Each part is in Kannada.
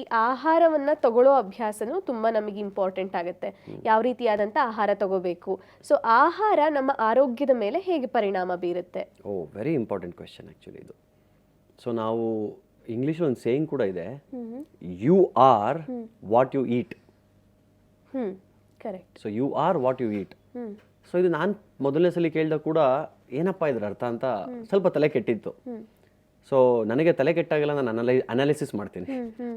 ಈ ಆಹಾರವನ್ನ ತಗೊಳ್ಳೋ ಅಭ್ಯಾಸನೂ ತುಂಬಾ ನಮಗೆ ಇಂಪಾರ್ಟೆಂಟ್ ಆಗುತ್ತೆ. ಯಾವ ರೀತಿಯಾದಂತ ಆಹಾರ ತಗೋಬೇಕು. ಸೊ ಆಹಾರ ನಮ್ಮ ಆರೋಗ್ಯದ ಮೇಲೆ ಹೇಗೆ ಪರಿಣಾಮ ಬೀರುತ್ತೆ? Oh very important question actually ಇದು. ಸೊ ನಾವು ಇಂಗ್ಲೀಷ್ ಒಂದು ಸೇಯಿಂಗ್ ಕೂಡ ಇದೆ. You are what you eat hmm correct so you are what you eat so ಇದು ನಾನು ಮೊದಲನೇ ಸಲ ಕೇಳಿದಾಗ ಕೂಡ ಏನಪ್ಪ ಇದ್ರ ಅರ್ಥ ಅಂತ ಸ್ವಲ್ಪ ತಲೆ ಕೆಟ್ಟಿತ್ತು. ಸೊ ನನಗೆ ತಲೆ ಕೆಟ್ಟಾಗೆಲ್ಲ ನಾನು ಅನಲೈ ಅನಾಲಿಸಿಸ್ ಮಾಡ್ತೀನಿ.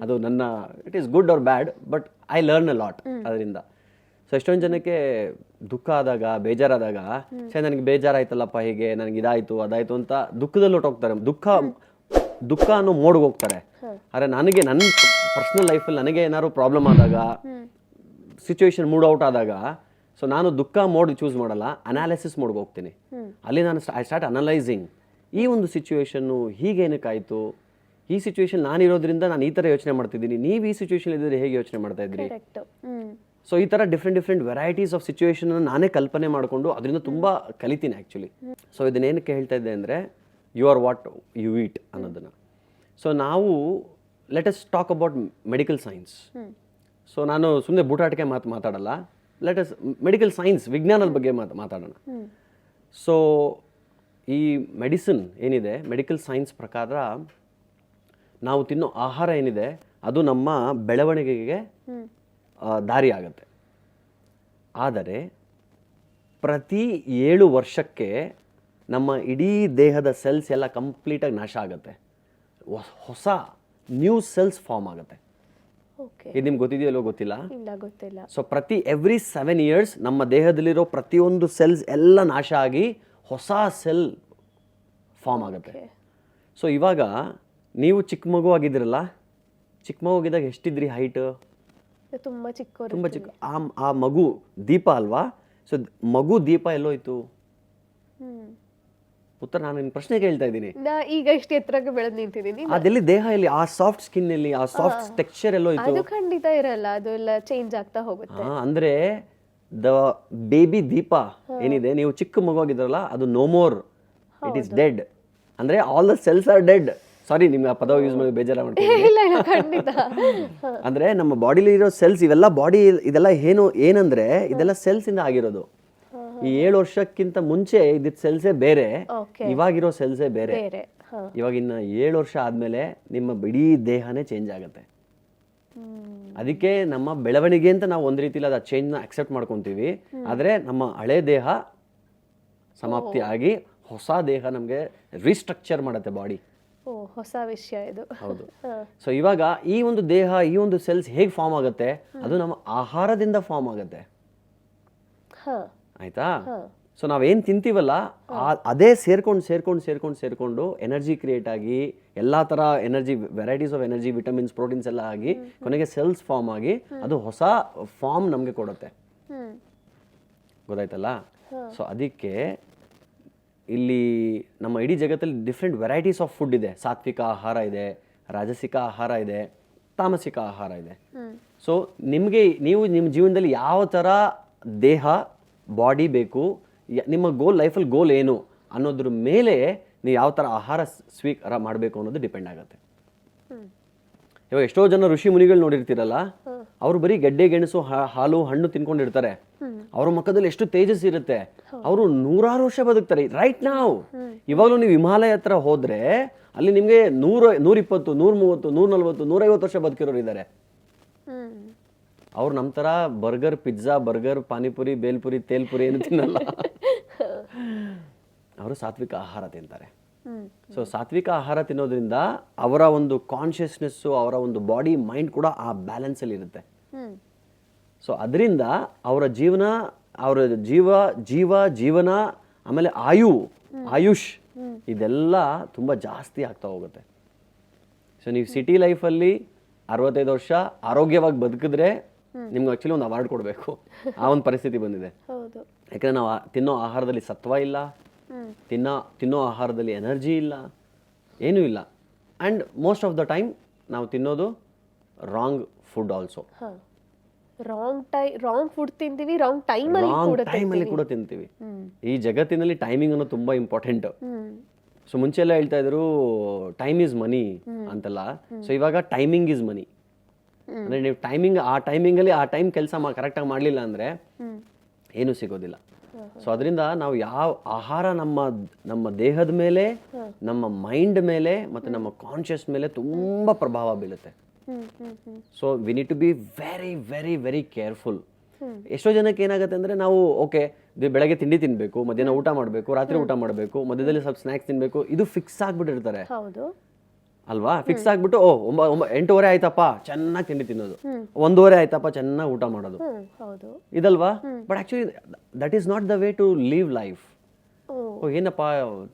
ಅದು ನನ್ನ it is good or bad but I learn a lot ಅದರಿಂದ. ಸೊ ಎಷ್ಟೊಂದು ಜನಕ್ಕೆ ದುಃಖ ಆದಾಗ ಬೇಜಾರಾದಾಗ ಸೇ ನನಗೆ ಬೇಜಾರಾಯ್ತಲ್ಲಪ್ಪ ಹೀಗೆ ನನಗೆ ಇದಾಯಿತು ಅದಾಯಿತು ಅಂತ ದುಃಖದಲ್ಲಿ ಹೊಟ್ಟೋಗ್ತಾರೆ ದುಃಖ ದುಃಖ ಅನ್ನೋ ಮೋಡ್ಗೆ ಹೋಗ್ತಾರೆ. ಆದರೆ ನನಗೆ ನನ್ನ ಪರ್ಸ್ನಲ್ ಲೈಫಲ್ಲಿ ನನಗೆ ಏನಾದ್ರು ಪ್ರಾಬ್ಲಮ್ ಆದಾಗ ಸಿಚುವೇಶನ್ ಮೂಡ್ ಔಟ್ ಆದಾಗ ಸೊ ನಾನು ದುಃಖ ಮೋಡ್ ಚೂಸ್ ಮಾಡಲ್ಲ ಅನಾಲಿಸಿಸ್ ಮೋಡ್ಗೆ ಹೋಗ್ತೀನಿ. ಅಲ್ಲಿ ನಾನು ಐ ಸ್ಟಾರ್ಟ್ ಅನಲೈಸಿಂಗ್ ಈ ಒಂದು ಸಿಚುವೇಶನ್ನು ಹೀಗೇನಕ್ಕಾಯಿತು ಈ ಸಿಚುವೇಶನ್ ನಾನಿರೋದ್ರಿಂದ ನಾನು ಈ ಥರ ಯೋಚನೆ ಮಾಡ್ತಿದ್ದೀನಿ. ನೀವು ಈ ಸಿಚುವೇಶನ್ ಇದ್ದರೆ ಹೇಗೆ ಯೋಚನೆ ಮಾಡ್ತಾ ಇದ್ರಿ? ಸೊ ಈ ಥರ different different varieties of situation ನಾನೇ ಕಲ್ಪನೆ ಮಾಡಿಕೊಂಡು ಅದರಿಂದ ತುಂಬ ಕಲಿತೀನಿ ಆ್ಯಕ್ಚುಲಿ ಸೊ ಇದನ್ನೇನಕ್ಕೆ ಹೇಳ್ತಾ ಇದ್ದೆ ಅಂದರೆ you are what you eat ಅನ್ನೋದನ್ನು. ಸೊ ನಾವು let us talk about medical science so ನಾನು ಸುಮ್ಮನೆ ಬೂಟಾಟಿಕೆ ಮಾತು ಮಾತಾಡಲ್ಲ. ಲೆಟ್ ಅಸ್ ಮೆಡಿಕಲ್ ಸೈನ್ಸ್ ವಿಜ್ಞಾನದ ಬಗ್ಗೆ ಮಾತು ಮಾತಾಡೋಣ. ಸೊ ಈ ಮೆಡಿಸಿನ್ ಏನಿದೆ ಮೆಡಿಕಲ್ ಸೈನ್ಸ್ ಪ್ರಕಾರ ನಾವು ತಿನ್ನೋ ಆಹಾರ ಏನಿದೆ ಅದು ನಮ್ಮ ಬೆಳವಣಿಗೆಗೆ ದಾರಿ ಆಗುತ್ತೆ ಆದರೆ ಪ್ರತಿ ಏಳು ವರ್ಷಕ್ಕೆ ನಮ್ಮ ಇಡೀ ದೇಹದ ಸೆಲ್ಸ್ ಎಲ್ಲ ಕಂಪ್ಲೀಟಾಗಿ ನಾಶ ಆಗುತ್ತೆ. ಹೊಸ- ನ್ಯೂ ಸೆಲ್ಸ್ ಫಾರ್ಮ್ ಆಗುತ್ತೆ. ಓಕೆ. ಇದು ನಿಮ್ಗೆ ಗೊತ್ತಿದೆಯಲ್ಲೋ ಗೊತ್ತಿಲ್ಲ? ಗೊತ್ತಿಲ್ಲ. ಸೊ ಪ್ರತಿ ಎವ್ರಿ ಸೆವೆನ್ ಇಯರ್ಸ್ ನಮ್ಮ ದೇಹದಲ್ಲಿರೋ ಪ್ರತಿಯೊಂದು ಸೆಲ್ಸ್ ಎಲ್ಲ ನಾಶ ಆಗಿ ಹೊಸ ಸೆಲ್ ಫಾರ್ಮ್ ಆಗುತ್ತೆ. ಸೊ ಇವಾಗ ನೀವು ಚಿಕ್ಕ ಮಗು ಆಗಿದ್ರಲ್ಲ ಚಿಕ್ಕ ಮಗು ಆಗಿದ್ದಾಗ ಎಷ್ಟಿದ್ರಿ ಹೈಟ್ ತುಂಬಾ ಚಿಕ್ಕ ತುಂಬ ಚಿಕ್ಕ ಆ ಆ ಮಗು ದೀಪ ಅಲ್ವಾ? ಸೊ ಮಗು ದೀಪ ಎಲ್ಲೋಯ್ತು ಉತ್ತರ ನಾನು ನಿನ್ನ ಪ್ರಶ್ನೆ ಕೇಳ್ತಾ ಇದ್ದೀನಿ. ಈಗ ಇಷ್ಟು ಎತ್ತರಕ್ಕೆ ಬೆಳೆದು ನಿಂತಿದ್ದೀನಿ. ಅದೆಲ್ಲಿ ದೇಹ ಇಲ್ಲಿ ಆ ಸಾಫ್ಟ್ ಸ್ಕಿನ್ ಎಲ್ಲಿ ಆ ಸಾಫ್ಟ್ ಟೆಕ್ಸ್ಚರ್ ಎಲ್ಲೋ ಇತ್ತು? ಅದು ಖಂಡಿತ ಇರಲ್ಲ ಅದು ಎಲ್ಲ ಚೇಂಜ್ ಆಗ್ತಾ ಹೋಗುತ್ತೆ. ಅಂದ್ರೆ ದ ಬೇಬಿ ದೀಪ ಏನಿದೆ? ನೀವು ಚಿಕ್ಕ ಮಗು ಆಗಿದ್ರಲ್ಲ ಅದು no more it is dead ಅಂದ್ರೆ all the cells are dead sorry ನಿಮ್ಗೆ ಆ ಪದ ಯೂಸ್ ಮಾಡಿ ಬೇಜಾರ ಖಂಡಿತ. ಅಂದ್ರೆ ನಮ್ಮ ಬಾಡಿಲಿ ಇರೋ ಸೆಲ್ಸ್ ಇವೆಲ್ಲ ಬಾಡಿ ಇದೆಲ್ಲ ಏನು ಏನಂದ್ರೆ ಇದೆಲ್ಲ ಸೆಲ್ಸ್ ಇಂದ ಆಗಿರೋದು. ಈ ಏಳು ವರ್ಷಕ್ಕಿಂತ ಮುಂಚೆ ಇದ್ದಿದ್ದ ಸೆಲ್ಸೇ ಬೇರೆ ಇವಾಗಿರೋ ಸೆಲ್ಸೇ ಬೇರೆ. ಬೇರೆ ಇವಾಗ ಇನ್ನ ಏಳು ವರ್ಷ ಆದ್ಮೇಲೆ ನಿಮ್ಮ ಇಡೀ ದೇಹನೇ ಚೇಂಜ್ ಆಗುತ್ತೆ. ಅದಕ್ಕೆ ನಮ್ಮ ಬೆಳವಣಿಗೆ ಅಂತ ನಾವು ಒಂದು ರೀತಿಲಿ ಅದು ಚೇಂಜ್ನ ಅಕ್ಸೆಪ್ಟ್ ಮಾಡ್ಕೊಂತೀವಿ. ಆದ್ರೆ ನಮ್ಮ ಹಳೆ ದೇಹ ಸಮಾಪ್ತಿ ಆಗಿ ಹೊಸ ದೇಹ ನಮಗೆ ರೀಸ್ಟ್ರಕ್ಚರ್ ಮಾಡುತ್ತೆ ಬಾಡಿ ಓ ಹೊಸ ವಿಷಯ ಇದು. ಹೌದು. ಸೊ ಇವಾಗ ಈ ಒಂದು ದೇಹ ಈ ಒಂದು ಸೆಲ್ಸ್ ಹೇಗೆ ಫಾರ್ಮ್ ಆಗುತ್ತೆ? ಅದು ನಮ್ಮ ಆಹಾರದಿಂದ ಫಾರ್ಮ್ ಆಗುತ್ತೆ. ಆಯ್ತಾ. ಸೊ ನಾವೇನು ತಿಂತೀವಲ್ಲ ಅದೇ ಸೇರ್ಕೊಂಡು ಸೇರ್ಕೊಂಡು ಸೇರ್ಕೊಂಡು ಸೇರ್ಕೊಂಡು ಎನರ್ಜಿ ಕ್ರಿಯೇಟ್ ಆಗಿ ಎಲ್ಲ ಥರ energy varieties of energy vitamins proteins ಎಲ್ಲ ಆಗಿ ಕೊನೆಗೆ ಸೆಲ್ಸ್ ಫಾರ್ಮ್ ಆಗಿ ಅದು ಹೊಸ ಫಾರ್ಮ್ ನಮಗೆ ಕೊಡುತ್ತೆ. ಗೊತ್ತಾಯ್ತಲ್ಲ? ಸೊ ಅದಕ್ಕೆ ಇಲ್ಲಿ ನಮ್ಮ ಇಡೀ ಜಗತ್ತಲ್ಲಿ ಡಿಫ್ರೆಂಟ್ ವೆರೈಟೀಸ್ ಆಫ್ ಫುಡ್ ಇದೆ. ಸಾತ್ವಿಕ ಆಹಾರ ಇದೆ ರಾಜಸಿಕ ಆಹಾರ ಇದೆ ತಾಮಸಿಕ ಆಹಾರ ಇದೆ. ಸೊ ನಿಮಗೆ ನೀವು ನಿಮ್ಮ ಜೀವನದಲ್ಲಿ ಯಾವ ಥರ ದೇಹ ಬಾಡಿ ಬೇಕು ನಿಮ್ಮ ಗೋಲ್ ಲೈಫಲ್ಲಿ ಗೋಲ್ ಏನು ಅನ್ನೋದ್ರ ಮೇಲೆ ನೀವು ಯಾವ ಥರ ಆಹಾರ ಸ್ವೀಕಾರ ಮಾಡಬೇಕು ಅನ್ನೋದು ಡಿಪೆಂಡ್ ಆಗುತ್ತೆ. ಇವಾಗ ಎಷ್ಟೋ ಜನ ಋಷಿ ಮುನಿಗಳು ನೋಡಿರ್ತೀರಲ್ಲ ಅವರು ಬರೀ ಗೆಡ್ಡೆ ಗೆಣಸು ಹಾಲು ಹಣ್ಣು ತಿನ್ಕೊಂಡಿರ್ತಾರೆ. ಅವ್ರ ಮುಖದಲ್ಲಿ ಎಷ್ಟು ತೇಜಸ್ ಇರುತ್ತೆ. ಅವರು ನೂರಾರು ವರ್ಷ ಬದುಕ್ತಾರೆ. ರೈಟ್ ನಾವು ಇವಾಗಲೂ ನೀವು ಹಿಮಾಲಯ ಹತ್ರ ಹೋದ್ರೆ ಅಲ್ಲಿ ನಿಮಗೆ ನೂರ ನೂರಿಪ್ಪತ್ತು ನೂರ ಮೂವತ್ತು ನೂರ ನಲ್ವತ್ತು ನೂರೈವತ್ತು ವರ್ಷ ಬದುಕಿರೋರು ಇದ್ದಾರೆ ಅವ್ರು ನಮ್ಮ ಥರ burger pizza burger panipuri bhelpuri ತೇಲ್ಪುರಿ ಏನು ತಿನ್ನಲ್ಲ. ಅವರು ಸಾತ್ವಿಕ ಆಹಾರ ತಿಂತಾರೆ. ಸೊ ಸಾತ್ವಿಕ ಆಹಾರ ತಿನ್ನೋದ್ರಿಂದ ಅವರ ಒಂದು ಕಾನ್ಷಿಯಸ್ನೆಸ್ಸು ಅವರ ಒಂದು ಬಾಡಿ ಮೈಂಡ್ ಕೂಡ ಆ ಬ್ಯಾಲೆನ್ಸಲ್ಲಿ ಇರುತ್ತೆ. ಸೊ ಅದರಿಂದ ಅವರ ಜೀವನ ಅವರ ಜೀವ ಜೀವ ಜೀವನ ಆಮೇಲೆ ಆಯು ಆಯುಷ್ ಇದೆಲ್ಲ ತುಂಬ ಜಾಸ್ತಿ ಆಗ್ತಾ ಹೋಗುತ್ತೆ. ಸೊ ನೀವು ಸಿಟಿ ಲೈಫಲ್ಲಿ ಅರವತ್ತೈದು ವರ್ಷ ಆರೋಗ್ಯವಾಗಿ ಬದುಕಿದ್ರೆ ನಿಮ್ಗೆ ಆಕ್ಚುಲಿ ಒಂದು ಅವಾರ್ಡ್ ಕೊಡಬೇಕು. ಆ ಒಂದು ಪರಿಸ್ಥಿತಿ ಬಂದಿದೆ. ಯಾಕಂದರೆ ನಾವು ತಿನ್ನೋ ಆಹಾರದಲ್ಲಿ ಸತ್ವ ಇಲ್ಲ. ತಿನ್ನೋ ತಿನ್ನೋ ಆಹಾರದಲ್ಲಿ ಎನರ್ಜಿ ಇಲ್ಲ ಏನೂ ಇಲ್ಲ. And most of the time ನಾವು ತಿನ್ನೋದು wrong food also wrong time wrong food ತಿಂತೀವಿ ರಾಂಗ್ ಟೈಮಲ್ಲಿ ರಾಂಗ್ ಕೂಡ ಟೈಮಲ್ಲಿ ಕೂಡ ತಿಂತೀವಿ. ಈ ಜಗತ್ತಿನಲ್ಲಿ ಟೈಮಿಂಗ್ ಅನ್ನೋದು ತುಂಬಾ ಇಂಪಾರ್ಟೆಂಟ್ ಸೊ ಮುಂಚೆ ಎಲ್ಲ ಹೇಳ್ತಾ ಇದ್ರು ಟೈಮ್ ಈಸ್ ಮನಿ ಅಂತಲ್ಲ. ಸೊ ಇವಾಗ ಟೈಮಿಂಗ್ ಈಸ್ ಮನಿ ಅಂದ್ರೆ ನೀವು ಟೈಮಿಂಗ್ ಆ ಟೈಮಿಂಗಲ್ಲಿ ಆ ಟೈಮ್ ಕೆಲಸ ಕರೆಕ್ಟ್ ಕರೆಕ್ಟಾಗಿ ಮಾಡಲಿಲ್ಲ ಅಂದ್ರೆ ಏನೂ ಸಿಗೋದಿಲ್ಲ. ಸೊ ಅದರಿಂದ ನಾವು ಯಾವ ಆಹಾರ ನಮ್ಮ ನಮ್ಮ ದೇಹದ ಮೇಲೆ, ನಮ್ಮ ಮೈಂಡ್ ಮೇಲೆ ಮತ್ತು ನಮ್ಮ ಕಾನ್ಷಿಯಸ್ ಮೇಲೆ ತುಂಬ ಪ್ರಭಾವ ಬೀಳುತ್ತೆ. So we need to be very very very careful ಎಷ್ಟೋ ಜನಕ್ಕೆ ಏನಾಗುತ್ತೆ ಅಂದರೆ ನಾವು ಓಕೆ ಬೆಳಗ್ಗೆ ತಿಂಡಿ ತಿನ್ನಬೇಕು ಮಧ್ಯಾಹ್ನ ಊಟ ಮಾಡಬೇಕು, ರಾತ್ರಿ ಊಟ ಮಾಡಬೇಕು, ಮಧ್ಯದಲ್ಲಿ ಸ್ವಲ್ಪ ಸ್ನ್ಯಾಕ್ಸ್ ತಿನ್ನಬೇಕು ಇದು ಫಿಕ್ಸ್ ಆಗಿಬಿಟ್ಟಿರ್ತಾರೆ. ಅಲ್ವಾ? ಫಿಕ್ಸ್ ಆಗಿಬಿಟ್ಟು ಓ ಒಂಬ ಒಂಬ ಎಂಟೂವರೆ ಆಯ್ತಪ್ಪ. ಚೆನ್ನಾಗಿ ತಿಂಡಿ ತಿನ್ನೋದು. ಒಂದೂವರೆ ಆಯ್ತಪ್ಪ ಚೆನ್ನಾಗಿ ಊಟ ಮಾಡೋದು. ಇದಲ್ವಾ? But actually that is not the way to live life oh. ಏನಪ್ಪ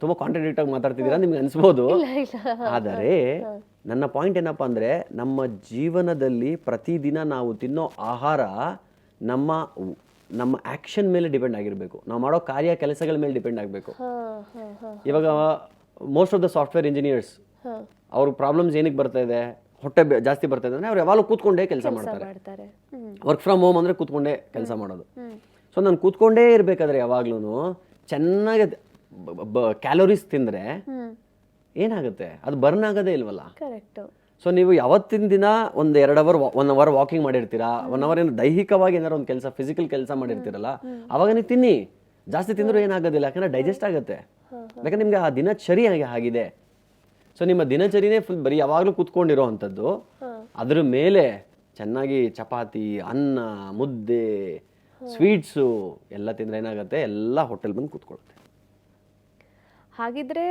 ತುಂಬ ಕಾಂಟ್ರಡಿಕ್ಟ್ ಆಗಿ ಮಾತಾಡ್ತಿದ್ದೀರಾ? ನಿಮ್ಗೆ ಅನ್ಸ್ಬೋದು. ಆದರೆ ನನ್ನ ಪಾಯಿಂಟ್ ಏನಪ್ಪ ಅಂದರೆ ನಮ್ಮ ಜೀವನದಲ್ಲಿ ಪ್ರತಿದಿನ ನಾವು ತಿನ್ನೋ ಆಹಾರ ನಮ್ಮ ನಮ್ಮ ಆ್ಯಕ್ಷನ್ ಮೇಲೆ ಡಿಪೆಂಡ್ ಆಗಿರಬೇಕು. ನಾವು ಮಾಡೋ ಕಾರ್ಯ ಕೆಲಸಗಳ ಮೇಲೆ ಡಿಪೆಂಡ್ ಆಗಬೇಕು. ಇವಾಗ most of the software engineers ಹಾ ಅವ್ರ ಪ್ರಾಬ್ಲಮ್ಸ್ ಏನಕ್ಕೆ ಬರ್ತಾ ಇದೆ ಹೊಟ್ಟೆ ಜಾಸ್ತಿ ಬರ್ತಾ ಇದೆ ಅಂದರೆ ಅವ್ರು ಯಾವಾಗಲೂ ಕೂತ್ಕೊಂಡೇ ಕೆಲಸ ಮಾಡ್ತಾರೆ. ವರ್ಕ್ ಫ್ರಮ್ ಹೋಮ್ ಅಂದರೆ ಕೂತ್ಕೊಂಡೇ ಕೆಲಸ ಮಾಡೋದು. ಸೊ ನಾನು ಕೂತ್ಕೊಂಡೇ ಇರಬೇಕಾದ್ರೆ ಯಾವಾಗ್ಲೂ ಚೆನ್ನಾಗಿ ಕ್ಯಾಲೋರೀಸ್ ತಿಂದರೆ ಏನಾಗುತ್ತೆ? ಅದು ಬರ್ನ್ ಆಗೋದೇ ಇಲ್ವಲ್ಲ? ಕರೆಕ್ಟು ಸೊ ನೀವು ಯಾವತ್ತಿನ ದಿನ ಒಂದು ಎರಡು ಅವರ್ ಒನ್ ಅವರ್ ವಾಕಿಂಗ್ ಮಾಡಿರ್ತೀರಾ? ಒನ್ ಅವರ್ ಏನು ದೈಹಿಕವಾಗಿ ಏನಾರು ಒಂದು ಕೆಲಸ ಫಿಸಿಕಲ್ ಕೆಲಸ ಮಾಡಿರ್ತೀರಲ್ಲ? ಅವಾಗ ನೀವು ತಿನ್ನಿ. ಜಾಸ್ತಿ ತಿಂದರೂ ಏನಾಗೋದಿಲ್ಲ ಯಾಕಂದ್ರೆ ಡೈಜೆಸ್ಟ್ ಆಗುತ್ತೆ. ಯಾಕಂದ್ರೆ ನಿಮಗೆ ಆ ದಿನ ಆಗಿ ಆಗಿದೆ. ಸೊ ನಿಮ್ಮ ದಿನಚರಿನೇ ಫುಲ್ ಬರೀ ಯಾವಾಗಲೂ ಕೂತ್ಕೊಂಡಿರೋ ಅಂಥದ್ದು ಅದ್ರ ಮೇಲೆ ಚೆನ್ನಾಗಿ ಚಪಾತಿ ಅನ್ನ ಮುದ್ದೆ ಸ್ವೀಟ್ಸು ಎಲ್ಲ ತಿಂದ್ರೆ ಏನಾಗುತ್ತೆ? ಎಲ್ಲ ಹೋಟೆಲ್ ಬಂದು ಕೂತ್ಕೊಳ್ಳುತ್ತೆ. ಹಾಗಿದ್ರೆ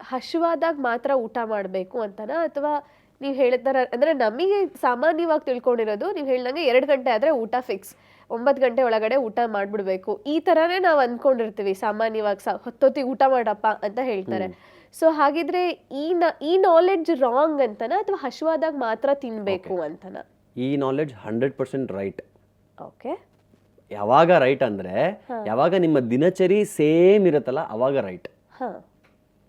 ಹಶುವಾದಾಗ ಮಾತ್ರ ಊಟ ಮಾಡಬೇಕು ಅಂತನಾ? ಅಥವಾ ನೀವು ಹೇಳ್ತಾರ ಅಂದ್ರೆ ನಮಗೆ ಸಾಮಾನ್ಯವಾಗಿ ತಿಳ್ಕೊಂಡಿರೋದು ನೀವು ಹೇಳ್ದಂಗೆ ಎರಡು ಗಂಟೆ ಆದರೆ ಊಟ ಫಿಕ್ಸ್ ಒಂಬತ್ತು ಗಂಟೆ ಒಳಗಡೆ ಊಟ ಮಾಡಿಬಿಡ್ಬೇಕು. ಈ ಥರನೇ ನಾವು ಅಂದ್ಕೊಂಡಿರ್ತೀವಿ ಸಾಮಾನ್ಯವಾಗಿ ಸ ಹೊತ್ತೊತ್ತಿಗೆ ಊಟ ಮಾಡಪ್ಪ ಅಂತ ಹೇಳ್ತಾರೆ. ಸೊ ಹಾಗಿದ್ರೆ ಈ ನ ಈ ನಾಲೆಡ್ಜ್ ರಾಂಗ್ ಅಂತನ ಅಥವಾ ಹಶುವಾದಾಗ ಮಾತ್ರ ತಿನ್ಬೇಕು ಅಂತನ? ಈ knowledge hundred percent right okay ಯಾವಾಗ ರೈಟ್ ಅಂದ್ರೆ ಯಾವಾಗ ನಿಮ್ಮ ದಿನಚರಿ ಸೇಮ್ ಇರುತ್ತಲ್ಲ ಅವಾಗ ರೈಟ್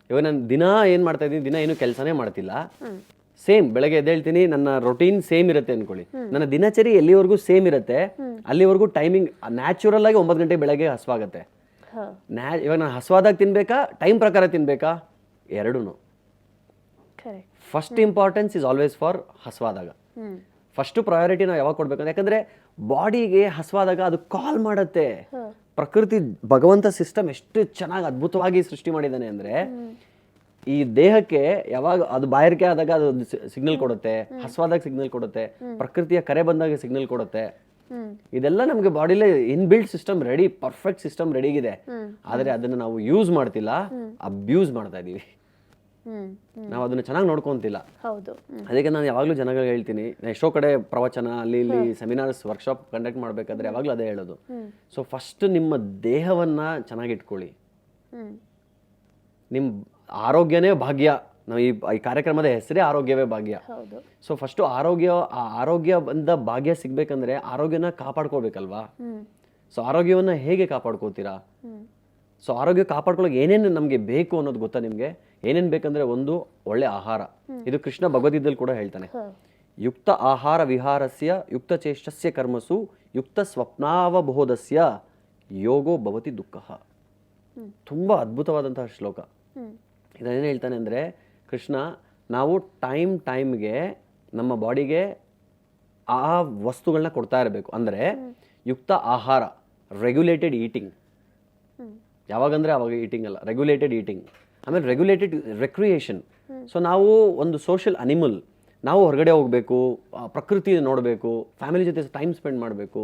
ಇವಾಗ ನಾನು ದಿನ ಏನು ಮಾಡ್ತಾ ಇದ್ದೀನಿ ದಿನ ಏನು ಕೆಲಸನೇ ಮಾಡ್ತಿಲ್ಲ. ಸೇಮ್ ಬೆಳಗ್ಗೆ ಎದ್ದೇಳ್ತೀನಿ ನನ್ನ ರೊಟೀನ್ ಸೇಮ್ ಇರುತ್ತೆ ಅನ್ಕೊಳ್ಳಿ. ನನ್ನ ದಿನಚರಿ ಎಲ್ಲಿವರೆಗೂ ಸೇಮ್ ಇರುತ್ತೆ ಅಲ್ಲಿವರೆಗೂ ಟೈಮಿಂಗ್ ನ್ಯಾಚುರಲ್ ಆಗಿ ಒಂಬತ್ತು ಗಂಟೆ ಬೆಳಗ್ಗೆ ಹಸುವಾಗುತ್ತೆ. ನ್ಯಾ ಇವಾಗ ನಾನು ಹಸುವಾದಾಗ ತಿನ್ಬೇಕಾ ಟೈಮ್ ಪ್ರಕಾರ ತಿನ್ಬೇಕಾ? ಎರಡೂ first importance is always for ಹಸ್ವಾದಾಗ. First priority ನಾವು ಯಾವಾಗ ಕೊಡ್ಬೇಕಂದ್ರೆ ಯಾಕಂದ್ರೆ ಬಾಡಿಗೆ ಹಸ್ವಾದಾಗ ಅದು ಕಾಲ್ ಮಾಡುತ್ತೆ. ಪ್ರಕೃತಿ ಭಗವಂತ ಸಿಸ್ಟಮ್ ಎಷ್ಟು ಚೆನ್ನಾಗಿ ಅದ್ಭುತವಾಗಿ ಸೃಷ್ಟಿ ಮಾಡಿದ್ದಾನೆ ಅಂದ್ರೆ ಈ ದೇಹಕ್ಕೆ ಯಾವಾಗ ಅದು ಬಾಯಾರಿಕೆ ಆದಾಗ ಅದು ಸಿಗ್ನಲ್ ಕೊಡುತ್ತೆ ಹಸುವಾದಾಗ ಸಿಗ್ನಲ್ ಕೊಡುತ್ತೆ ಪ್ರಕೃತಿಯ ಕರೆ ಬಂದಾಗ ಸಿಗ್ನಲ್ ಕೊಡುತ್ತೆ. ಇದೆಲ್ಲ ನಮಗೆ in inbuilt system ready perfect system ready ಇದೆ ಆದರೆ ಅದನ್ನ ನಾವು ಯೂಸ್ ಮಾಡ್ತಿಲ್ಲ ಅಬ್ಯೂಸ್ ಮಾಡ್ತಾ ಇದೀವಿ. ನಾವು ಅದನ್ನ ಚೆನ್ನಾಗಿ ನೋಡ್ಕೊಂತಿಲ್ಲ. ಹೌದು ಅದಕ್ಕೆ ನಾನು ಯಾವಾಗಲೂ ಜನಗಳಿಗೆ ಹೇಳ್ತೀನಿ ಎಷ್ಟೋ ಕಡೆ ಪ್ರವಚನ ಅಲ್ಲಿ ಇಲ್ಲಿ ಸೆಮಿನಾರ್ಸ್ ವರ್ಕ್ಶಾಪ್ ಕಂಡಕ್ಟ್ ಮಾಡಬೇಕಾದ್ರೆ ಯಾವಾಗಲೂ ಅದೇ ಹೇಳೋದು. ಸೊ ಫಸ್ಟ್ ನಿಮ್ಮ ದೇಹವನ್ನ ಚೆನ್ನಾಗಿಟ್ಕೊಳ್ಳಿ. ನಿಮ್ ನಿಮ್ಮ ಆರೋಗ್ಯನೇ ಭಾಗ್ಯ. ನಾವು ಈ ಈ ಕಾರ್ಯಕ್ರಮದ ಹೆಸರೇ ಆರೋಗ್ಯವೇ ಭಾಗ್ಯ. ಹೌದು. ಸೊ ಫಸ್ಟು ಆರೋಗ್ಯ ಆ ಆರೋಗ್ಯ ಬಂದ ಭಾಗ್ಯ ಸಿಗ್ಬೇಕಂದ್ರೆ ಆರೋಗ್ಯನ ಕಾಪಾಡ್ಕೋಬೇಕಲ್ವಾ? ಸೊ ಆರೋಗ್ಯವನ್ನ ಹೇಗೆ ಕಾಪಾಡ್ಕೋತೀರಾ? ಸೊ ಆರೋಗ್ಯ ಕಾಪಾಡ್ಕೊಳ್ಳೋಕೆ ಏನೇನು ನಮಗೆ ಬೇಕು ಅನ್ನೋದು ಗೊತ್ತಾ ನಿಮಗೆ? ಏನೇನು ಬೇಕಂದ್ರೆ ಒಂದು ಒಳ್ಳೆ ಆಹಾರ. ಇದು ಕೃಷ್ಣ ಭಗವದ್ಗೀತೆಯಲ್ಲಿ ಕೂಡ ಹೇಳ್ತಾನೆ. ಯುಕ್ತ ಆಹಾರ ವಿಹಾರಸ್ಯ ಯುಕ್ತ ಚೇಷ್ಟಸ್ಯ ಕರ್ಮಸು ಯುಕ್ತ ಸ್ವಪ್ನಾವಬೋಧಸ್ಯ ಯೋಗೋ ಭವತಿ ದುಃಖ. ತುಂಬ ಅದ್ಭುತವಾದಂತಹ ಶ್ಲೋಕ. ಇದನ್ನೇನು ಹೇಳ್ತಾನೆ ಅಂದರೆ ಕೃಷ್ಣ ನಾವು ಟೈಮ್ ಟೈಮ್ಗೆ ನಮ್ಮ ಬಾಡಿಗೆ ಆ ವಸ್ತುಗಳನ್ನ ಕೊಡ್ತಾ ಇರಬೇಕು. ಅಂದರೆ ಯುಕ್ತ ಆಹಾರ ರೆಗ್ಯುಲೇಟೆಡ್ ಈಟಿಂಗ್ ಯಾವಾಗಂದರೆ ಅವಾಗ ಈಟಿಂಗ್ ಅಲ್ಲ ರೆಗ್ಯುಲೇಟೆಡ್ ಈಟಿಂಗ್ ಆಮೇಲೆ ರೆಗ್ಯುಲೇಟೆಡ್ ರೆಕ್ರಿಯೇಷನ್ ಸೊ ನಾವು ಒಂದು ಸೋಷಿಯಲ್ ಅನಿಮಲ್ ನಾವು ಹೊರಗಡೆ ಹೋಗಬೇಕು ಪ್ರಕೃತಿ ನೋಡಬೇಕು ಫ್ಯಾಮಿಲಿ ಜೊತೆ ಟೈಮ್ ಸ್ಪೆಂಡ್ ಮಾಡಬೇಕು.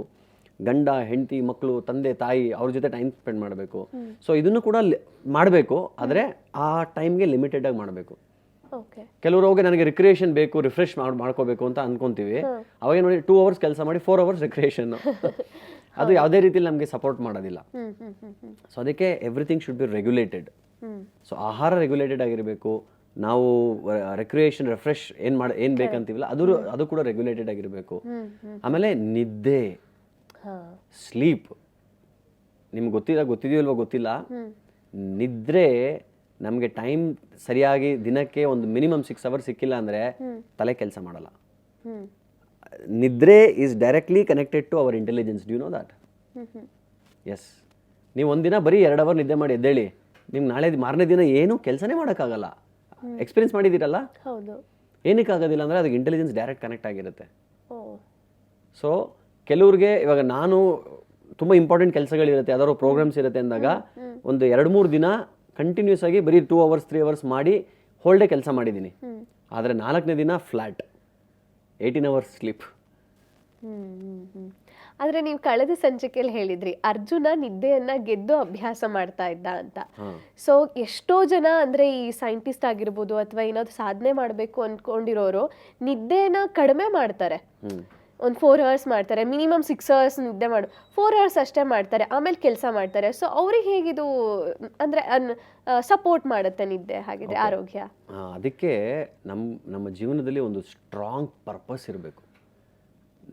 ಗಂಡ ಹೆಂಡತಿ ಮಕ್ಕಳು ತಂದೆ ತಾಯಿ ಅವ್ರ ಜೊತೆ ಟೈಮ್ ಸ್ಪೆಂಡ್ ಮಾಡಬೇಕು. ಸೊ ಇದನ್ನು ಕೂಡ ಮಾಡಬೇಕು ಆದರೆ ಆ ಟೈಮ್ಗೆ ಲಿಮಿಟೆಡ್ ಆಗಿ ಮಾಡಬೇಕು. ಕೆಲವರು ಹೋಗಿ ನನಗೆ ರಿಕ್ರಿಯೇಷನ್ ಬೇಕು ರಿಫ್ರೆಶ್ ಮಾಡಿ ಮಾಡ್ಕೋಬೇಕು ಅಂತ ಅನ್ಕೊಂತೀವಿ. ಅವಾಗ ನೋಡಿ ಟೂ ಅವರ್ಸ್ ಕೆಲಸ ಮಾಡಿ ಫೋರ್ ಅವರ್ಸ್ ರಿಕ್ರಿಯೇಷನ್ ಅದು ಯಾವುದೇ ರೀತಿಲಿ ನಮಗೆ ಸಪೋರ್ಟ್ ಮಾಡೋದಿಲ್ಲ. ಸೊ ಅದಕ್ಕೆ everything should be regulated so ಆಹಾರ ರೆಗ್ಯುಲೇಟೆಡ್ ಆಗಿರಬೇಕು. ನಾವು ರೆಕ್ರಿಯೇಷನ್ ರಿಫ್ರೆಶ್ ಏನು ಮಾಡಿ ಏನು ಬೇಕಂತೀವಲ್ಲ ಅದು ಅದು ಕೂಡ ರೆಗ್ಯುಲೇಟೆಡ್ ಆಗಿರಬೇಕು. ಆಮೇಲೆ ನಿದ್ದೆ. ಸ್ಲೀಪ್ ನಿಮ್ಗೆ ಗೊತ್ತಿಲ್ಲ ಗೊತ್ತಿದೆಯೋ ಇಲ್ವೋ ಗೊತ್ತಿಲ್ಲ. ನಿದ್ರೆ ನಮಗೆ ಟೈಮ್ ಸರಿಯಾಗಿ ದಿನಕ್ಕೆ ಒಂದು ಮಿನಿಮಮ್ ಸಿಕ್ಸ್ ಅವರ್ ಸಿಕ್ಕಿಲ್ಲ ಅಂದರೆ ತಲೆ ಕೆಲಸ ಮಾಡಲ್ಲ. ನಿದ್ರೆ is directly connected to our intelligence do you know that hmm yes ನೀವು ಒಂದಿನ ಬರೀ ಎರಡು ಅವರ್ ನಿದ್ದೆ ಮಾಡಿ ಎದ್ದೇಳಿ ನಿಮ್ಗೆ ನಾಳೆ ಮಾರನೇ ದಿನ ಏನೂ ಕೆಲಸನೇ ಮಾಡೋಕ್ಕಾಗಲ್ಲ. ಎಕ್ಸ್ಪೀರಿಯನ್ಸ್ ಮಾಡಿದ್ದೀರಲ್ಲ? ಹೌದು. ಏನಕ್ಕೆ ಆಗೋದಿಲ್ಲ ಅಂದರೆ ಅದಕ್ಕೆ ಇಂಟೆಲಿಜೆನ್ಸ್ ಡೈರೆಕ್ಟ್ ಕನೆಕ್ಟ್ ಆಗಿರುತ್ತೆ. ಸೊ ಕೆಲವ್ರಿಗೆ ಇವಾಗ ನಾನು ತುಂಬ ಇಂಪಾರ್ಟೆಂಟ್ ಕೆಲಸಗಳಿರುತ್ತೆ ಯಾವ್ದಾದ್ರು ಪ್ರೋಗ್ರಾಮ್ಸ್ ಇರುತ್ತೆ ಅಂದಾಗ ಒಂದು ಎರಡು ಮೂರು ದಿನ ಕಂಟಿನ್ಯೂಸ್ ಆಗಿ ಬರೀ ಟೂ ಅವರ್ಸ್ ತ್ರೀ ಅವರ್ಸ್ ಮಾಡಿ ಹೋಲ್ಡೇ ಕೆಲಸ ಮಾಡಿದ್ದೀನಿ. ಆದರೆ ನಾಲ್ಕನೇ ದಿನ ಫ್ಲ್ಯಾಟ್ ಏಯ್ಟೀನ್ ಅವರ್ಸ್ ಸ್ಲೀಪ್ ಆದ್ರೆ ನೀವು ಕಳೆದ ಸಂಚಿಕೆಯಲ್ಲಿ ಹೇಳಿದ್ರಿ ಅರ್ಜುನ ನಿದ್ದೆಯನ್ನ ಗೆದ್ದು ಅಭ್ಯಾಸ ಮಾಡ್ತಾ ಇದ್ದ ಅಂತ. ಸೊ ಎಷ್ಟೋ ಜನ ಅಂದ್ರೆ ಈ ಸೈಂಟಿಸ್ಟ್ ಆಗಿರ್ಬೋದು ಅಥವಾ ಏನಾದ್ರು ಸಾಧನೆ ಮಾಡಬೇಕು ಅಂದ್ಕೊಂಡಿರೋರು ನಿದ್ದೆನ ಕಡಿಮೆ ಮಾಡ್ತಾರೆ. ಒಂದು ಫೋರ್ ಅವರ್ಸ್ ಮಾಡ್ತಾರೆ ಮಿನಿಮಮ್ ಸಿಕ್ಸ್ ಅವರ್ಸ್ ನಿದ್ದೆ ಮಾಡು ಫೋರ್ ಅವರ್ಸ್ ಅಷ್ಟೇ ಮಾಡ್ತಾರೆ ಆಮೇಲೆ ಕೆಲಸ ಮಾಡ್ತಾರೆ. ಸೊ ಅವ್ರಿಗೆ ಹೇಗಿದು ಅಂದ್ರೆ ಸಪೋರ್ಟ್ ಮಾಡುತ್ತೆ ನಿದ್ದೆ ಹಾಗಿದ್ರೆ ಆರೋಗ್ಯ. ಅದಕ್ಕೆ ನಮ್ಮ ನಮ್ಮ ಜೀವನದಲ್ಲಿ ಒಂದು ಸ್ಟ್ರಾಂಗ್ ಪರ್ಪಸ್ ಇರಬೇಕು.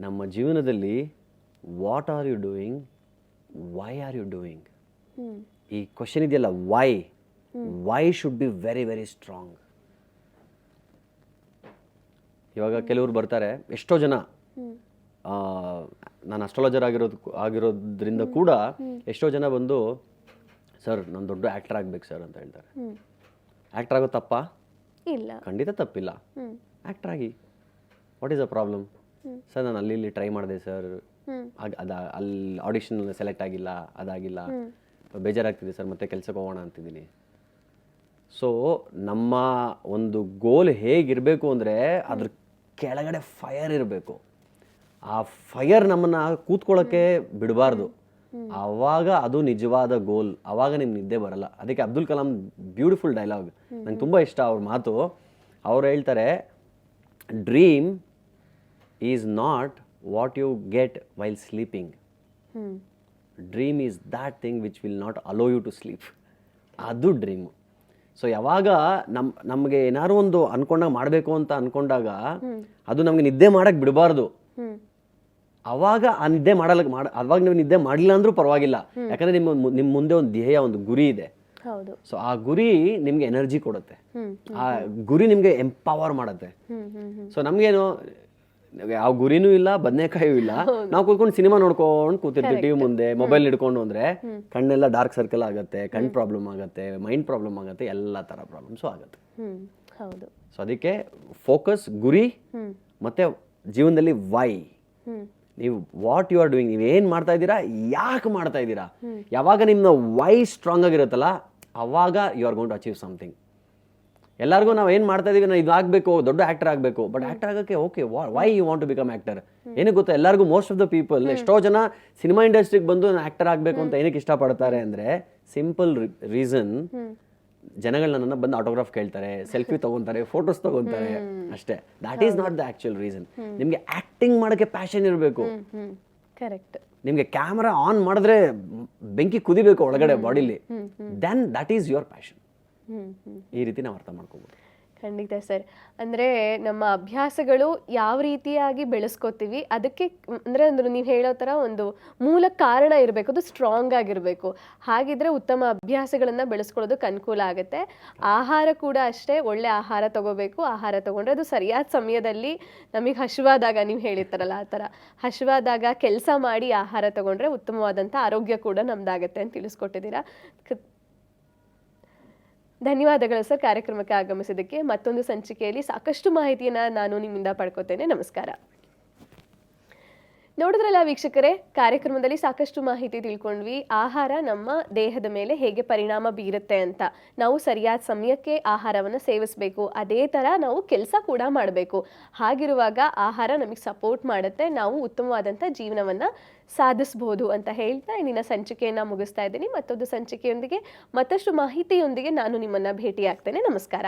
ನಮ್ಮ ಜೀವನದಲ್ಲಿ what are you doing why are you doing ಈ ಕ್ವಶನ್ ಇದೆಯಲ್ಲ why why should be very very strong ಇವಾಗ ಕೆಲವರು ಬರ್ತಾರೆ ಎಷ್ಟೋ ಜನ ನಾನು ಅಸ್ಟ್ರಾಲಜರ್ ಆಗಿರೋದು ಆಗಿರೋದ್ರಿಂದ ಕೂಡ ಎಷ್ಟೋ ಜನ ಬಂದು ಸರ್ ನಾನು ದೊಡ್ಡ ಆ್ಯಕ್ಟರ್ ಆಗ್ಬೇಕು ಸರ್ ಅಂತ ಹೇಳ್ತಾರೆ. ಆ್ಯಕ್ಟರ್ ಆಗೋ ತಪ್ಪಾ? ಇಲ್ಲ. ಖಂಡಿತ ತಪ್ಪಿಲ್ಲ. ಆ್ಯಕ್ಟರ್ ಆಗಿ. What is a problem sir ನಾನು ಅಲ್ಲಿ ಇಲ್ಲಿ ಟ್ರೈ ಮಾಡಿದೆ ಸರ್. ಅದ ಅಲ್ಲಿ ಆಡಿಷನ್ ಸೆಲೆಕ್ಟ್ ಆಗಿಲ್ಲ ಅದಾಗಿಲ್ಲ. ಬೇಜಾರಾಗ್ತಿದೆ ಸರ್ ಮತ್ತೆ ಕೆಲಸಕ್ಕೆ ಹೋಗೋಣ ಅಂತಿದ್ದೀನಿ. ಸೊ ನಮ್ಮ ಒಂದು ಗೋಲ್ ಹೇಗಿರಬೇಕು ಅಂದರೆ ಅದ್ರ ಕೆಳಗಡೆ ಫೈರ್ ಇರಬೇಕು. ಆ ಫೈರ್ ನಮ್ಮನ್ನ ಕೂತ್ಕೊಳ್ಳೋಕ್ಕೆ ಬಿಡಬಾರ್ದು. ಅವಾಗ ಅದು ನಿಜವಾದ ಗೋಲ್. ಅವಾಗ ನಿಮ್ಗೆ ನಿದ್ದೆ ಬರಲ್ಲ. ಅದಕ್ಕೆ ಅಬ್ದುಲ್ ಕಲಾಂ ಬ್ಯೂಟಿಫುಲ್ ಡೈಲಾಗ್. ನಂಗೆ ತುಂಬ ಇಷ್ಟ ಅವ್ರ ಮಾತು. ಅವ್ರು ಹೇಳ್ತಾರೆ dream is not what you get while sleeping dream is that thing which will not allow you to sleep ಅದು ಡ್ರೀಮ್ ಸೊ ಯಾವಾಗ ನಮ್ ನಮಗೆ ಏನಾದ್ರು ಒಂದು ಅನ್ಕೊಂಡಾಗ ಮಾಡಬೇಕು ಅಂತ ಅನ್ಕೊಂಡಾಗ ಅದು ನಮಗೆ ನಿದ್ದೆ ಮಾಡಕ್ಕೆ ಬಿಡಬಾರ್ದು. ಅವಾಗ ಆ ನಿದ್ದೆ ಮಾಡಲ್ಲ ಮಾಡ ಅವಾಗ ನೀವು ನಿದ್ದೆ ಮಾಡಲಿಲ್ಲ ಅಂದ್ರೂ ಪರವಾಗಿಲ್ಲ. ಯಾಕಂದ್ರೆ ನಿಮ್ಮ ನಿಮ್ಮ ಮುಂದೆ ಒಂದು ಧ್ಯೇಯ ಒಂದು ಗುರಿ ಇದೆ. ಸೊ ಆ ಗುರಿ ನಿಮ್ಗೆ ಎನರ್ಜಿ ಕೊಡುತ್ತೆ. ಆ ಗುರಿ ನಿಮ್ಗೆ ಎಂಪವರ್ ಮಾಡುತ್ತೆ. ಸೊ ನಮ್ಗೇನು ಯಾವ ಗುರಿನೂ ಇಲ್ಲ ಬದನೆಕಾಯೂ ಇಲ್ಲ. ನಾವು ಕೂತ್ಕೊಂಡು ಸಿನಿಮಾ ನೋಡ್ಕೊಂಡು ಕೂತಿರ್ತೀವಿ ಟಿವಿ ಮುಂದೆ ಮೊಬೈಲ್ ಹಿಡ್ಕೊಂಡು ಅಂದ್ರೆ ಕಣ್ಣೆಲ್ಲ ಡಾರ್ಕ್ ಸರ್ಕಲ್ ಆಗುತ್ತೆ ಕಣ್ ಪ್ರಾಬ್ಲಮ್ ಆಗುತ್ತೆ ಮೈಂಡ್ ಪ್ರಾಬ್ಲಮ್ ಆಗುತ್ತೆ ಎಲ್ಲ ತರ ಪ್ರಾಬ್ಲಮ್ಸು ಆಗುತ್ತೆ. ಸೊ ಅದಕ್ಕೆ ಫೋಕಸ್ ಗುರಿ ಮತ್ತೆ ಜೀವನದಲ್ಲಿ ವೈ ನೀವು ವಾಟ್ ಯು ಆರ್ ಡೂಯಿಂಗ್ ನೀವು ಏನು ಮಾಡ್ತಾ ಇದ್ದೀರಾ ಯಾಕೆ ಮಾಡ್ತಾ ಇದ್ದೀರಾ? ಯಾವಾಗ ನಿಮ್ಮ ವೈ ಸ್ಟ್ರಾಂಗ್ ಆಗಿರುತ್ತಲ್ಲ ಅವಾಗ you are gonna achieve something ಎಲ್ಲರಿಗೂ ನಾವು ಏನು ಮಾಡ್ತಾ ಇದೀವಿ ನಾವು ಇದು ಆಗಬೇಕು ದೊಡ್ಡ ಆಕ್ಟರ್ ಆಗಬೇಕು ಬಟ್ ಆ್ಯಕ್ಟರ್ ಆಗೋಕ್ಕೆ okay why you want to become actor ಏನಕ್ಕೆ ಗೊತ್ತಾ? ಎಲ್ಲರಿಗೂ ಮೋಸ್ಟ್ ಆಫ್ ದ ಪೀಪಲ್ ಎಷ್ಟೋ ಜನ ಸಿನಿಮಾ ಇಂಡಸ್ಟ್ರಿಗೆ ಬಂದು ನಾನು ಆ್ಯಕ್ಟರ್ ಆಗಬೇಕು ಅಂತ ಏನಕ್ಕೆ ಇಷ್ಟಪಡ್ತಾರೆ ಅಂದರೆ ಸಿಂಪಲ್ ರೀಸನ್ ಜನಗಳು ನನ್ನನ್ನು ಬಂದು ಆಟೋಗ್ರಾಫ್ ಕೇಳ್ತಾರೆ ಸೆಲ್ಫಿ ತಗೊಂತಾರೆ ಫೋಟೋಸ್ ತಗೊಂತಾರೆ. ಅಷ್ಟೇ. That is not the actual reason ನಿಮಗೆ ಆಕ್ಟಿಂಗ್ ಮಾಡೋಕ್ಕೆ ಪ್ಯಾಷನ್ ಇರಬೇಕು. ಕರೆಕ್ಟ್ ನಿಮಗೆ ಕ್ಯಾಮ್ರಾ ಆನ್ ಮಾಡಿದ್ರೆ ಬೆಂಕಿ ಕುದಿಬೇಕು ಒಳಗಡೆ ಬಾಡಿಲಿ then that is your passion ಈ ರೀತಿ ನಾವು ಅರ್ಥ ಮಾಡ್ಕೋಬೋದು. ಖಂಡಿತ ಸರ್. ಅಂದರೆ ನಮ್ಮ ಅಭ್ಯಾಸಗಳು ಯಾವ ರೀತಿಯಾಗಿ ಬೆಳೆಸ್ಕೋತೀವಿ, ಅದಕ್ಕೆ ಅಂದರೆ ಅಂದ್ರೆ ನೀವು ಹೇಳೋ ಥರ ಒಂದು ಮೂಲ ಕಾರಣ ಇರಬೇಕು, ಅದು ಸ್ಟ್ರಾಂಗ್ ಆಗಿರಬೇಕು. ಹಾಗಿದ್ರೆ ಉತ್ತಮ ಅಭ್ಯಾಸಗಳನ್ನು ಬೆಳೆಸ್ಕೊಳ್ಳೋದಕ್ಕೆ ಅನುಕೂಲ ಆಗುತ್ತೆ. ಆಹಾರ ಕೂಡ ಅಷ್ಟೇ, ಒಳ್ಳೆ ಆಹಾರ ತಗೋಬೇಕು, ಆಹಾರ ತಗೊಂಡ್ರೆ ಅದು ಸರಿಯಾದ ಸಮಯದಲ್ಲಿ ನಮಗೆ ಹಸಿವಾದಾಗ ನೀವು ಹೇಳಿರ್ತಾರಲ್ಲ ಆ ಥರ. ಹಸಿವಾದಾಗ ಕೆಲಸ ಮಾಡಿ ಆಹಾರ ತಗೊಂಡ್ರೆ ಉತ್ತಮವಾದಂಥ ಆರೋಗ್ಯ ಕೂಡ ನಮ್ದಾಗುತ್ತೆ ಅಂತ ತಿಳಿಸ್ಕೊಟ್ಟಿದ್ದೀರಾ. ಧನ್ಯವಾದಗಳು ಸರ್ ಕಾರ್ಯಕ್ರಮಕ್ಕೆ ಆಗಮಿಸಿದ್ದಕ್ಕೆ. ಮತ್ತೊಂದು ಸಂಚಿಕೆಯಲ್ಲಿ ಸಾಕಷ್ಟು ಮಾಹಿತಿಯನ್ನು ನಾನು ನಿಮ್ಮಿಂದ ಪಡ್ಕೋತೇನೆ. ನಮಸ್ಕಾರ. ನೋಡಿದ್ರಲ್ಲ ವೀಕ್ಷಕರೇ, ಕಾರ್ಯಕ್ರಮದಲ್ಲಿ ಸಾಕಷ್ಟು ಮಾಹಿತಿ ತಿಳ್ಕೊಂಡ್ವಿ. ಆಹಾರ ನಮ್ಮ ದೇಹದ ಮೇಲೆ ಹೇಗೆ ಪರಿಣಾಮ ಬೀರುತ್ತೆ ಅಂತ. ನಾವು ಸರಿಯಾದ ಸಮಯಕ್ಕೆ ಆಹಾರವನ್ನು ಸೇವಿಸಬೇಕು. ಅದೇ ಥರ ನಾವು ಕೆಲಸ ಕೂಡ ಮಾಡಬೇಕು. ಹಾಗಿರುವಾಗ ಆಹಾರ ನಮಗೆ ಸಪೋರ್ಟ್ ಮಾಡುತ್ತೆ. ನಾವು ಉತ್ತಮವಾದಂಥ ಜೀವನವನ್ನು ಸಾಧಿಸ್ಬೋದು ಅಂತ ಹೇಳ್ತಾ ಇಂದಿನ ಸಂಚಿಕೆಯನ್ನು ಮುಗಿಸ್ತಾ ಇದ್ದೀನಿ. ಮತ್ತೊಂದು ಸಂಚಿಕೆಯೊಂದಿಗೆ ಮತ್ತಷ್ಟು ಮಾಹಿತಿಯೊಂದಿಗೆ ನಾನು ನಿಮ್ಮನ್ನು ಭೇಟಿಯಾಗ್ತೇನೆ. ನಮಸ್ಕಾರ.